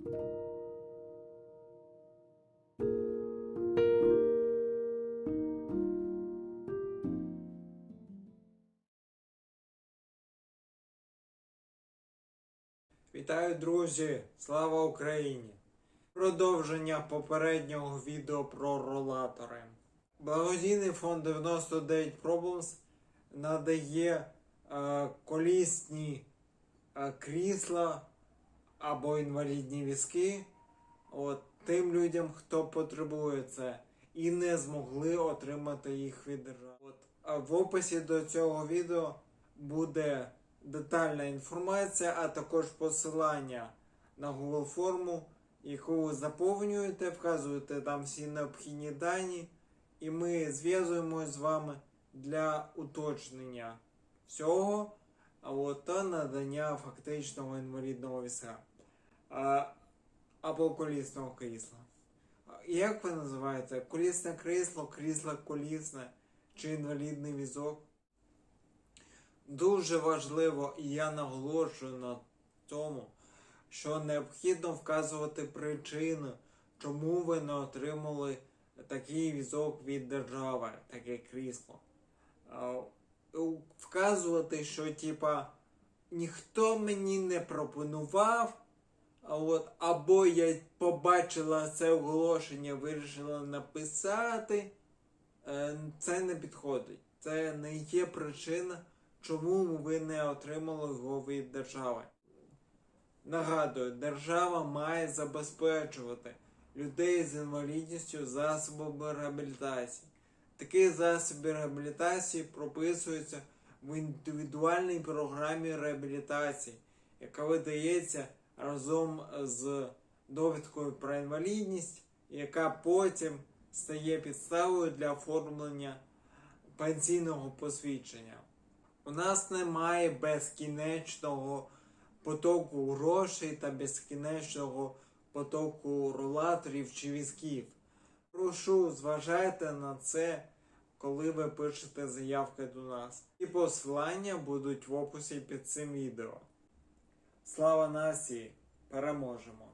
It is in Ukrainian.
Вітаю, друзі! Слава Україні! Продовження попереднього відео про ролатори. Благодійний фонд 99 Problems надає е, колісні е, крісла або інвалідні візки от, тим людям, хто потребує це, і не змогли отримати їх від держави. От, в описі до цього відео буде детальна інформація, а також посилання на Google форму, яку ви заповнюєте, вказуєте там всі необхідні дані, і ми зв'язуємось з вами для уточнення всього а от, та надання фактичного інвалідного візка або колісного крісла. Як ви називаєте? Колісне крісло, крісло колісне чи інвалідний візок? Дуже важливо, і я наголошую на тому, що необхідно вказувати причину, чому ви не отримали такий візок від держави, таке крісло. Вказувати, що типа ніхто мені не пропонував, от, або я побачила це оголошення, вирішила написати. Е, Це не підходить. Це не є причина, чому ви не отримали його від держави. Нагадую, держава має забезпечувати людей з інвалідністю засобами реабілітації. Такі засоби реабілітації прописуються в індивідуальній програмі реабілітації, яка видається разом з довідкою про інвалідність, яка потім стає підставою для оформлення пенсійного посвідчення. У нас немає безкінечного потоку грошей та безкінечного потоку рулаторів чи візків. Прошу, зважайте на це, коли ви пишете заявки до нас. І посилання будуть в описі під цим відео. Слава нації! Переможемо!